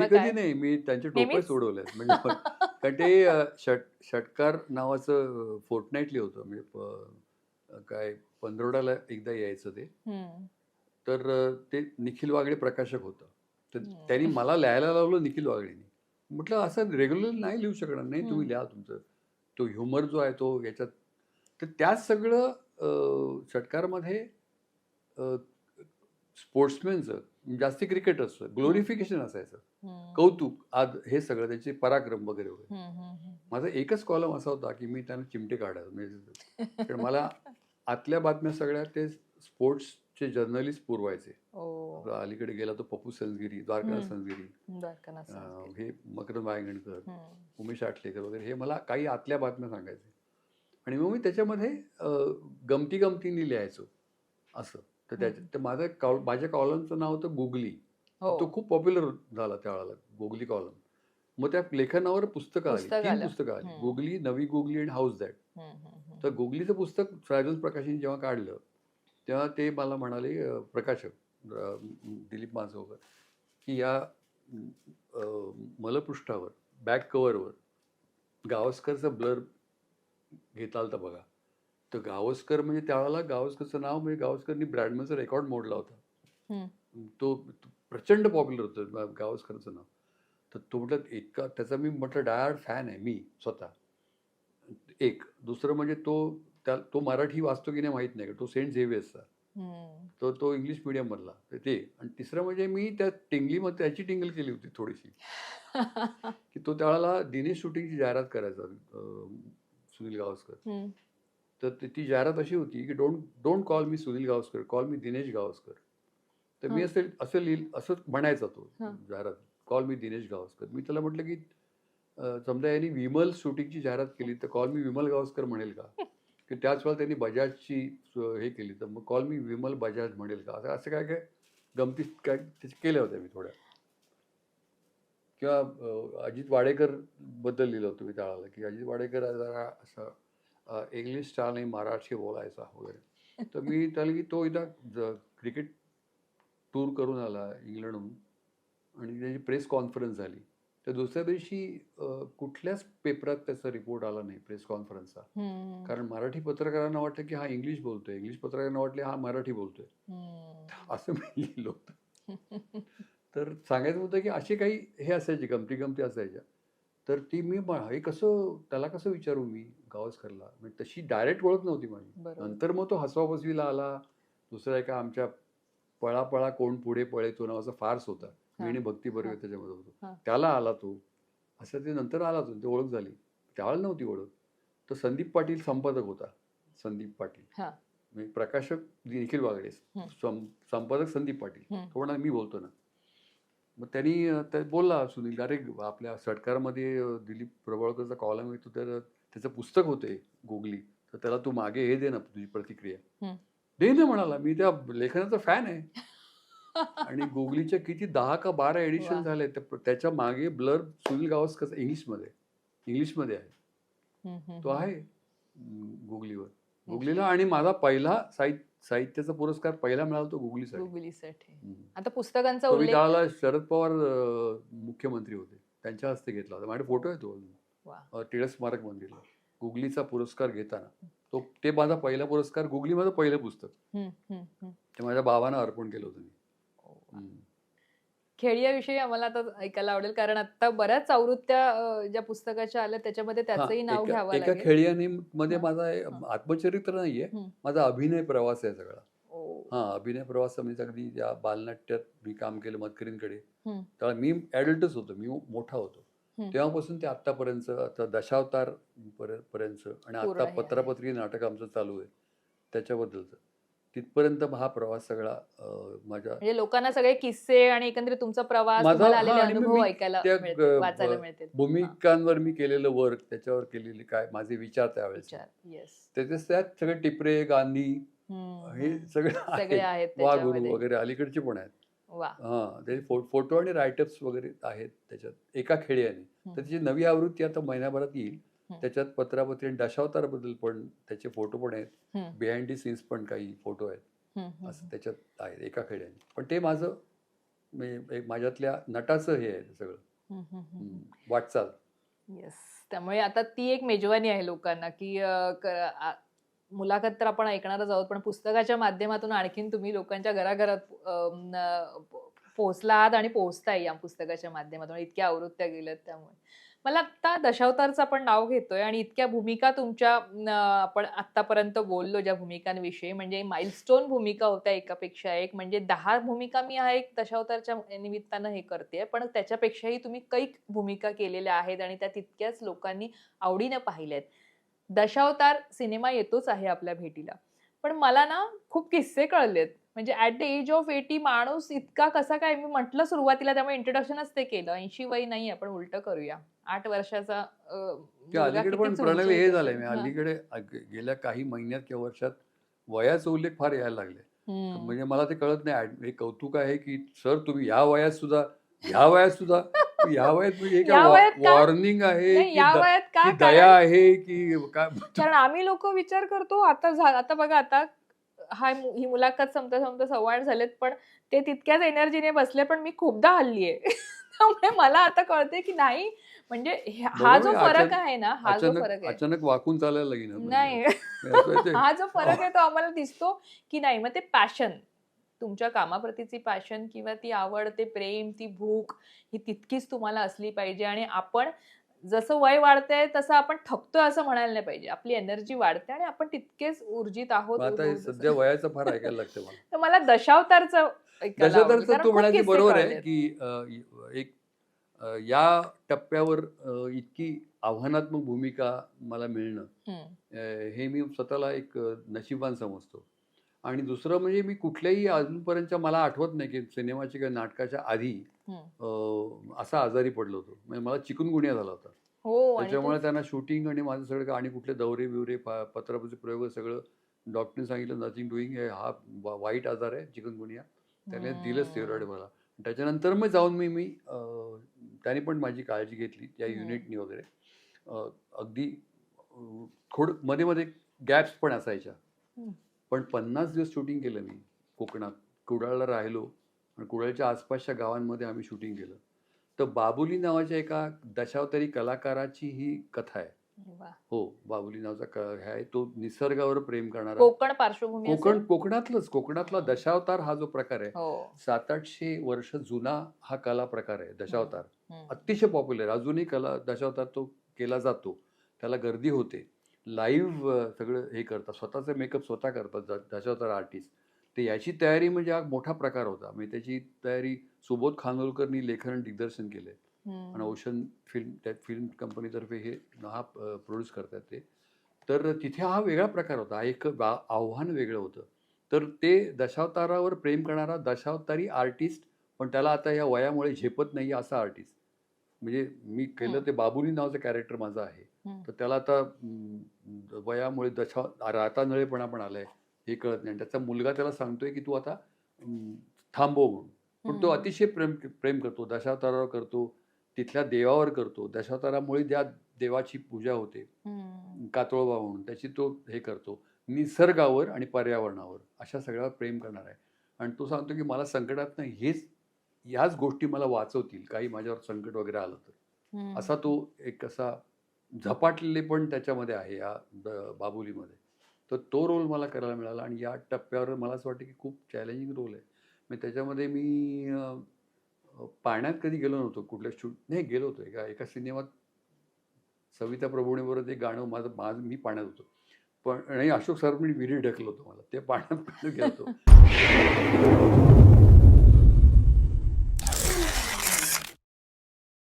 कधी काय नाही मी त्यांचे टोपे? सोडवले म्हणजे कारण ते षट षटकार नावाचं फोर्टनाईटली होतं म्हणजे काय पंधरवड्याला एकदा यायचं ते. तर ते निखिल वागडे प्रकाशक होतं तर. त्यांनी मला लिहायला लावलं निखिल वागडेनी म्हटलं असं रेग्युलर नाही लिहू शकणार नाही तुम्ही. लिहा तुमचं तो ह्युमर जो आहे तो याच्यात तर त्यात सगळं षटकारमध्ये स्पोर्ट्समॅनचं जास्ती क्रिकेट असतं ग्लोरिफिकेशन असायचं. कौतुक आज हे सगळं त्याचे पराक्रम वगैरे वगैरे. माझा एकच कॉलम असा होता की मी त्यांना चिमटे काढायचो. म्हणजे कारण मला आतल्या बातम्या सगळ्या ते स्पोर्ट्सचे जर्नलिस्ट पुरवायचे. अलीकडे गेला तो पप्पू सनगिरी द्वारका द्वारकानाथ संस्कृत. हे मकरंद वायगणकर. उमेश आटलेकर वगैरे हे मला काही आतल्या बातम्या सांगायचे. आणि मग मी त्याच्यामध्ये गमती गमतीने लिहायचो. असं. तर त्याच्या तर माझं कॉल माझ्या कॉलमचं नाव होतं गुगली. हो तो खूप पॉप्युलर झाला त्यावेळेला गोगली कॉलम. मग त्या लेखनावर पुस्तकं आली. पुस्तक तीन आलं. पुस्तकं आली. हम्म. गोगली नवी गोगली आणि हाऊस दॅट. हम्म, हम्म, हम्म. तर गोगलीचं पुस्तक राजन प्रकाशनी जेव्हा काढलं तेव्हा ते मला म्हणाले अं, प्रकाशक अं, दिलीप माजगावकर की या अं, मलपृष्ठावर बॅक कव्हरवर गावस्करचं ब्लर घेता आलं तर बघा. तर गावस्कर म्हणजे त्यावेळेला गावस्करचं नाव म्हणजे गावस्करनी ब्रॅडमनचा रेकॉर्ड मोडला होता. तो प्रचंड पॉप्युलर होतं गावस्करचं नाव. तर तो म्हटलं इतका त्याचा मी म्हटलं डायहार्ड फॅन आहे मी स्वतः. एक. दुसरं म्हणजे तो त्या तो मराठी वाचतो की नाही माहीत नाही तो सेंट झेवियर्सचा. हम्म. तो तो इंग्लिश मिडियममधला. तर ते. आणि तिसरं म्हणजे मी त्या टिंगलीमध्ये त्याची टिंगल केली होती थोडीशी. की तो त्यावेळेला दिनेश शूटिंगची जाहिरात करायचा सुनील गावस्कर. तर ती- जाहिरात अशी होती की don't don't call me Sunil Gavaskar call me Dinesh Gavaskar. तर मी. असं असं लिहिल असं म्हणायचा तो. जाहिरात कॉल मी दिनेश गावस्कर. मी त्याला म्हटलं की समजा यांनी विमल शूटिंगची जाहिरात केली तर कॉल मी विमल गावस्कर म्हणेल का? की त्याच वेळेला त्यांनी बजाजची हे केली तर मग कॉल मी विमल बजाज म्हणेल का? असं असं काय काय गमती काय त्याच्या केल्या होत्या मी थोड्या. किंवा अजित वाडेकरबद्दल लिहिलं होतं मी त्यावेळेला की अजित वाडेकर जरा असं इंग्लिश स्टाईलने मराठी बोलायचा वगैरे. तर मी त्याला की तो इथं क्रिकेट टूर करून आला इंग्लंडहून. आणि त्याची प्रेस कॉन्फरन्स झाली. तर दुसऱ्या दिवशी कुठल्याच पेपरात त्याचा रिपोर्ट आला नाही प्रेस कॉन्फरन्सचा. कारण मराठी पत्रकारांना वाटतं की हा इंग्लिश बोलतोय. इंग्लिश पत्रकारांना वाटले हा मराठी बोलतोय. असं मी लिहिलं होतं तर सांगायचं होतं की असे काही हे असायचे गमती गमती असायच्या. तर ती मी हे कसं त्याला कसं विचारू मी गावस्करला? म्हणजे तशी डायरेक्ट ओळख नव्हती माझी. बरोबर. नंतर मग तो हसवा बसवीला आला. दुसरा एका आमच्या पळा पळा कोण पुढे पळे तो नावाचा फार्स होता. मी आणि भक्ती बर्वे हा. त्याच्यामध्ये होतो. त्याला आला तो. असं ते नंतर आला तो. ते ओळख झाली. त्यावेळेला नव्हती ओळख. तर संदीप पाटील संपादक होता. संदीप पाटील. प्रकाशक निखिल वागडे. सं- संपादक संदीप पाटील. तो म्हणा मी बोलतो ना. मग त्यांनी त्या बोलला सुनील अरे आपल्या सरकारमध्ये अं, दिलीप प्रभावळकरचा कॉलम येतो तर त्याचं पुस्तक होते गोगली तर त्याला तू मागे हे दे ना तुझी प्रतिक्रिया. दे ना म्हणाला मी त्या लेखनाचा फॅन आहे आणि गोगलीच्या किती दहा का बारा एडिशन. झाले त्याच्यामागे ब्लर सुनील गावस्कर इंग्लिशमध्ये इंग्लिशमध्ये आहे तो. आहे गुगलीवर गुगलीला आणि माझा पहिला साहित्य साहित्याचा पुरस्कार पहिला मिळाला तो गुगलीसाठी. आता पुस्तकांचा शरद पवार मुख्यमंत्री होते. त्यांच्या हस्ते घेतला होता. माझे फोटो आहे तो टिळक स्मारक मंदिरला. गुगलीचा पुरस्कार घेताना. तो ते माझा पहिला पुरस्कार. गुगली माझं पहिलं पुस्तक. ते माझ्या बाबांना अर्पण केलं होतं मी. खेळीयाविषयी आम्हाला आता ऐकायला आवडेल कारण आता बऱ्याच आवृत्त्या ज्या पुस्तकाच्या आल्या त्याच्यामध्ये त्याचंही हा, नाव घ्यावं एका खेळियाने मध्ये. माझा. आत्मचरित्र नाहीये. माझा अभिनय प्रवास आहे सगळा. हा अभिनय प्रवास म्हणजे अगदी त्या बालनाट्यात मी काम केलं मदकरींकडे हम्म. तेव्हा मी ॲडल्टच होतो मी मोठा होतो. तेव्हापासून ते आत्तापर्यंत आता दशावतार पर्य- पर्यंत आणि आता. पत्रापत्री नाटक आमचं चालू आहे त्याच्याबद्दलचं तिथपर्यंत हा प्रवास सगळा माझ्या म्हणजे लोकांना सगळे किस्से आणि एकंदरीत तुमचा प्रवास माझा- तुम्हाला हा, आलेले आणि अनुभव मी ऐकायला त्या मिळतील, ग- वाचायला ब- मिळतील. भूमिकांवर मी केलेलं वर्क त्याच्यावर केलेले काय माझे विचार त्यावेळेस. येस त्याच्यात त्यात सगळे टिपरे गांधी हे सगळे सगळे आहेत. आहेत वाघुरू त्याच्यामध्ये. वगैरे अलीकडचे पण आहेत. वा. हा त्याचे फो- फोटो आणि रायटअप्स वगैरे आहेत त्याच्यात एका खेड्याने. तर त्याची नवी आवृत्ती आता महिन्याभरात येईल. त्याच्यात पत्रापत्री आणि दशावताराबद्दल पण त्याचे फोटो पण आहेत. बिहाइंड दी सीन्स पण काही फोटो आहेत. असं त्याच्यात आहेत एका खेड्याने. पण ते माझं एक माझ्यातल्या नटाचं हे आहे सगळं. वाटचाल. येस त्यामुळे आता ती एक मेजवानी आहे लोकांना की मुलाखत तर आपण ऐकणारच आहोत पण पुस्तकाच्या माध्यमातून आणखीन तुम्ही लोकांच्या घराघरात पोहोचला आहात आणि पोहोचताय या पुस्तकाच्या माध्यमातून. इतक्या आवृत्त्या गेल्यात त्यामुळे. मला आत्ता दशावतारचं आपण नाव घेतोय आणि इतक्या भूमिका तुमच्या आपण आतापर्यंत बोललो ज्या भूमिकांविषयी म्हणजे माइलस्टोन भूमिका होत्या एकापेक्षा एक म्हणजे दहा भूमिका मी हा एक दशावतारच्या निमित्तानं हे करते पण त्याच्यापेक्षाही तुम्ही कैक भूमिका केलेल्या आहेत आणि त्या तितक्याच लोकांनी आवडीनं पाहिल्यात. दशावतार सिनेमा येतोच आहे आपल्या भेटीला. पण मला ना खूप किस्से कळलेत. म्हणजे at the age of eighty माणूस इतका कसा काय मी म्हटलं सुरुवातीला त्यामुळे इंट्रोडक्शनच ते केलं. ऐंशी वय नाही आपण उलट करूया. आठ वर्षाचा अलीकडे पण प्रणाली हे. झालंय मी हा. अलीकडे गेल्या काही महिन्यात किंवा वर्षात वयाचा उल्लेख फार यायला लागले. म्हणजे मला ते कळत नाही हे कौतुक आहे की सर तुम्ही ह्या वयात सुद्धा ह्या वयात सुद्धा वयात म्हणजे या वयात काय का? वॉर्निंग आहे या वयात का की दया कारण- आहे की काय कारण आम्ही लोक विचार करतो आता आता बघा आता हा ही मुलाखत संपता संपता सव्वाड झालेत पण ते तितक्याच एनर्जीने बसले पण मी खूपदा हल्ली आहे त्यामुळे मला आता कळते की नाही म्हणजे हे- जो फरक आहे ना हा जो फरक आहे. अचानक वाकून चालायला लागेल नाही. हा जो फरक आहे तो आम्हाला दिसतो की नाही. मग ते पॅशन तुमच्या कामाप्रतीची पॅशन किंवा ती आवड ते प्रेम ती भूक ही तितकीच तुम्हाला असली पाहिजे. आणि आपण जसं वय वाढतंय तसं आपण थकतोय असं म्हणायला नाही पाहिजे. आपली एनर्जी वाढते आणि आपण तितकेच ऊर्जित आहोत. सध्या वयाचं फार ऐकायला लागतं मला. तर मला दशावतारचं दशावतारचं तू किस्से बरोबर आहे. की एक या टप्प्यावर इतकी आव्हानात्मक भूमिका मला मिळणं हे. मी स्वतःला एक नशिबान समजतो. आणि दुसरं म्हणजे मी कुठल्याही अजूनपर्यंतच्या मला आठवत नाही की सिनेमाच्या किंवा नाटकाच्या आधी असा आजारी पडलो होतो. म्हणजे मला चिकनगुनिया झाला होता. हो त्याच्यामुळे त्यांना शूटिंग आणि माझं सगळं आणि कुठले दौरे बिवरे पत्राचे प्रयोग सगळं डॉक्टरने सांगितलं नथिंग डुईंग हे हा वाईट आजार आहे चिकनगुनिया त्याने दिलं. स्टेरॉइड मला. त्याच्यानंतर मग जाऊन मी मी त्याने पण माझी काळजी घेतली त्या. युनिटनी वगैरे अगदी थोडं मध्ये मध्ये गॅप्स पण असायच्या. पण पन्नास दिवस शूटिंग केलं मी कोकणात कुडाळला राहिलो आणि कुडाळच्या आसपासच्या गावांमध्ये आम्ही शूटिंग केलं तर बाबुली नावाच्या एका दशावतारी कलाकाराची ही कथा आहे. हो बाबुली नावाचा क आहे तो निसर्गावर प्रेम करणारा. कोकण पार्श्वभूमी कोकण? कोकणातलंच कोकणातला दशावतार हा जो प्रकार आहे हो. सात आठशे वर्ष जुना हा कला प्रकार आहे दशावतार. अतिशय पॉप्युलर अजूनही कला दशावतार तो केला जातो. त्याला गर्दी होते. लाईव्ह सगळं हे करतात. स्वतःचे मेकअप स्वतः करतात दशावतार आर्टिस्ट ते याची तयारी म्हणजे हा मोठा प्रकार होता. म्हणजे त्याची तयारी सुबोध खानोलकरनी लेखन दिग्दर्शन केले आणि. ओशन फिल्म त्या फिल्म कंपनीतर्फे हे हा प्रोड्यूस करतात ते. तर तिथे हा वेगळा प्रकार होता. एक आव्हान वेगळं होतं. तर ते दशावतारावर प्रेम करणारा दशावतारी आर्टिस्ट पण त्याला आता या वयामुळे झेपत नाही असा आर्टिस्ट म्हणजे मी केलं. ते बाबुली नावाचं कॅरेक्टर माझं आहे. तर त्याला आता वयामुळे दशा रातानळेपणा पण आलाय. हे कळत नाही. आणि त्याचा मुलगा त्याला सांगतोय की तू आता थांबव म्हणून. पण तो. अतिशय प्रेम प्रेम करतो. दशावतारावर करतो. तिथल्या देवावर करतो. दशावतारामुळे त्या देवाची पूजा होते. कातोळबा म्हणून त्याची तो हे करतो. निसर्गावर आणि पर्यावरणावर अशा सगळ्यावर प्रेम करणार आहे. आणि तो सांगतो की मला संकटात नाही हेच ह्याच गोष्टी मला वाचवतील काही माझ्यावर संकट वगैरे आलं तर. असा तो एक असा झपाटलेले पण त्याच्यामध्ये आहे या बाबुलीमध्ये. तर तो रोल मला करायला मिळाला आणि या टप्प्यावर मला असं वाटतं की खूप चॅलेंजिंग रोल आहे. मग त्याच्यामध्ये मी पाण्यात कधी गेलो नव्हतो कुठल्या शूट नाही गेलो होतो. एका एका सिनेमात सविता प्रभुणेबरोबर ते गाणं माझं माझं मी पाण्यात होतो. पण नाही अशोक सर मी ढकलं ढकलो होतो मला. ते पाण्यात गेलो होतो.